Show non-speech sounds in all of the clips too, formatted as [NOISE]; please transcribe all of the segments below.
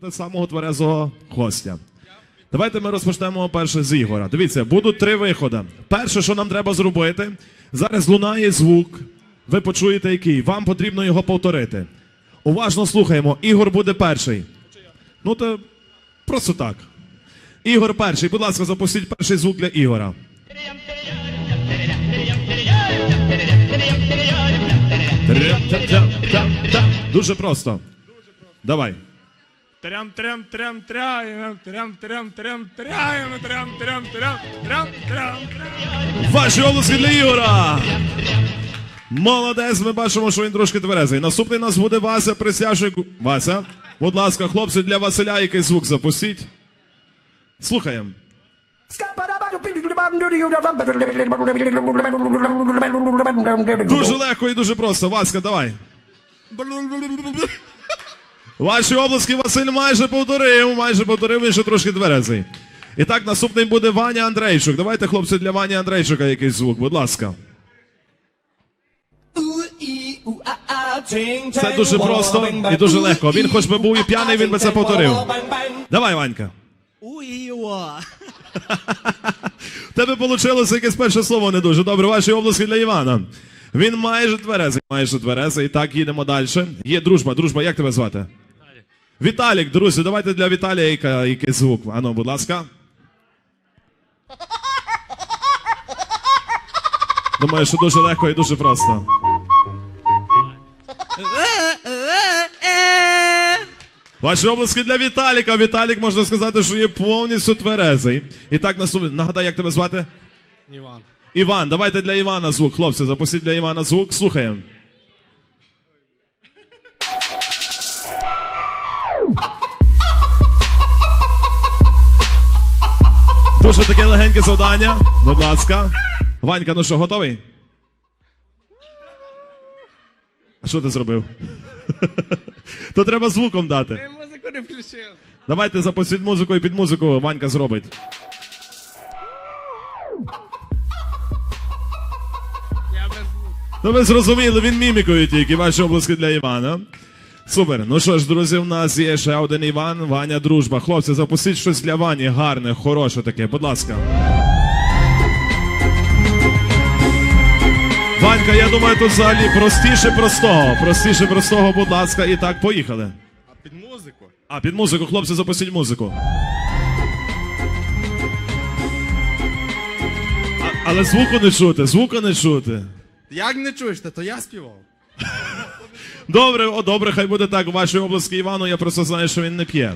Та самого тверезого гостя. Давайте ми розпочнемо перше з Ігора. Дивіться, будуть три виходи. Перше, що нам треба зробити, зараз лунає звук. Ви почуєте який. Вам потрібно його повторити. Уважно слухаємо. Ігор буде перший. Ну то просто так. Ігор перший. Будь ласка, запустіть перший звук для Ігора. Дуже просто. Давай. Трям трям трям трям трям трям трям трям трям трям трям трям трям Ваші обласки для Ігора! Молодець, ми бачимо, що він трошки тверезий. Наступний нас буде Вася присяжний. Вася, будь ласка, хлопці, для Василя який звук запустіть. Слухаємо. Дуже легко і дуже просто. Васька, давай. Ваші обласки Василь майже повторив, майже повторив, він ще трошки тверезий. І так, наступний буде Ваня Андрейчук. Давайте, хлопці, для Вані Андрейчука якийсь звук, будь ласка. Це дуже просто і дуже легко. Він хоч би був і п'яний, він би це повторив. Давай, Ванька. Тебе вийшло якесь перше слово не дуже. Добре, ваші обласки для Івана. Він майже тверезий, майже тверезий. І так, їдемо далі. Є дружба, дружба, як тебе звати? Віталік, друзі, давайте для Віталія якийсь звук. Ану, будь ласка. Думаю, що дуже легко і дуже просто. Ваші обласки для Віталіка. Віталік можна сказати, що є повністю тверезий. І так наступний. Нагадай, як тебе звати? Іван. Іван, давайте для Івана звук. Хлопці, запустіть для Івана звук. Слухаємо. Дуже таке легеньке завдання. Будь ласка. Ванька, ну що, готовий? А що ти зробив? [LAUGHS] То треба звуком дати. Я музику не включив. Давайте запустіть музику і під музику Ванька зробить. Я без Ну ви зрозуміли, він мімікою тільки ваші обласки для Івана. Супер. Ну що ж, друзі, у нас є ще один Іван, Ваня Дружба. Хлопці, запустіть щось для Вані гарне, хороше таке, будь ласка. Ванька, я думаю, тут взагалі простіше простого. Простіше простого, будь ласка, і так, поїхали. А під музику? А, під музику, хлопці, запустіть музику. А, але звуку не чути, звуку не чути. Як не чуєш, то я співав. Добре, о, добре, хай буде так. В вашій області Івану, я просто знаю, що він не п'є.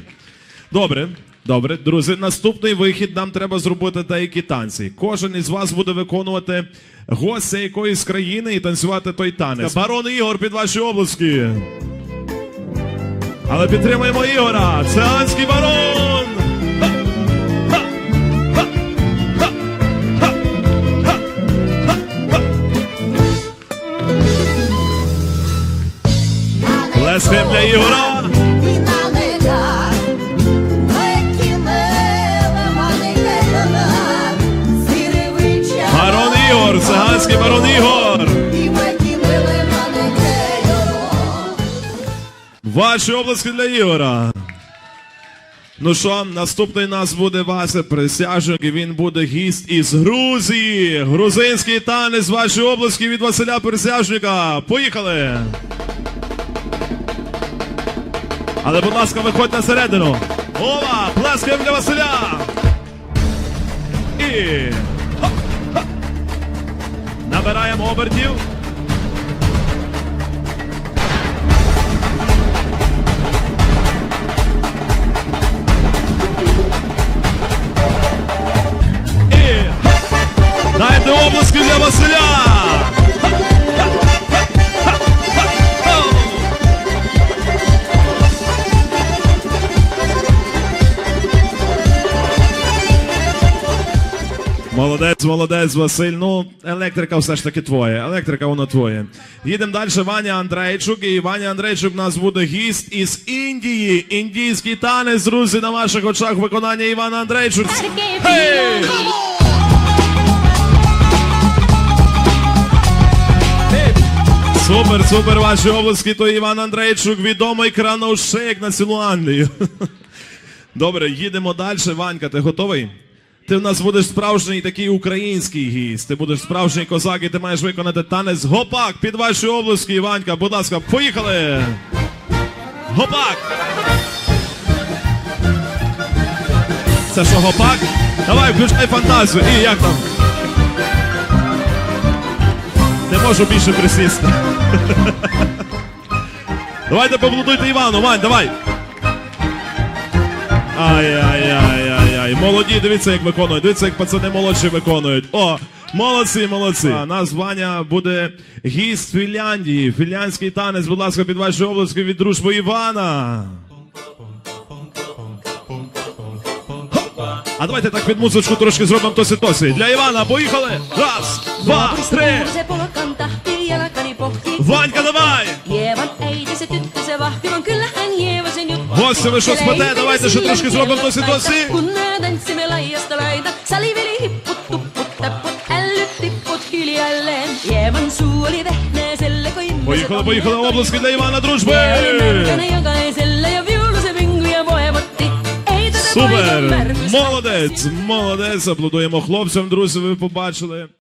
Добре, добре, друзі. Наступний вихід нам треба зробити деякі танці. Кожен із вас буде виконувати гостя якоїсь країни і танцювати той танець. Барон Ігор під ваші обласки. Але підтримуємо Ігора. Циганський барон! Плескаємо для Ігора. Барон Ігор, циганський барон Ігор. Ваші обласки для Ігора. Ну що, наступний нас буде Вася Присяжник, і він буде гість із Грузії. Грузинський танець ваші обласки від Василя Присяжника. Поїхали! Але, будь ласка, виходь на середину. Ова! Плескаємо для Василя! І. хоп, хоп. Набираємо обертів. Молодець, молодець, Василь. Ну, електрика все ж таки твоя. Електрика вона твоя. Їдемо далі. Ваня Андрейчук. І Ваня Андрейчук у нас буде гість із Індії. Індійський танець, друзі, на ваших очах виконання Івана Андрейчук. Супер, супер, ваші обласки, то Іван Андрейчук, відомий крановшик на цілу Англію. [LAUGHS] Добре, їдемо далі. Ванька, ти готовий? Ти в нас будеш справжній такий український гість. Ти будеш справжній козак і ти маєш виконати танець гопак під ваші обласки. Іванька, будь ласка, поїхали! Гопак! Це що, гопак? Давай, включай фантазію. І як там? Не можу більше присісти. [LAUGHS] Давайте поблудуйте Івану, Вань, давай. Ай-яй-яй-яй-яй. Молоді, дивіться, як виконують. Дивіться, як пацани молодші виконують. О, молодці, молодці. А, нас Ваня буде гість Фінляндії. Фінляндський танець, будь ласка, під ваші обласки від дружби Івана. А давайте так під музичку трошки зробимо тосі-тосі. Для Івана, поїхали! Раз, два, три. Ванька, давай! Гості, ви що спите? Давайте ще трошки зробимо kun ihmiset Поїхали, поїхали, обласки для Івана дружби! Супер! Молодець! Молодець! Аплодуємо хлопцям, друзі, ви побачили.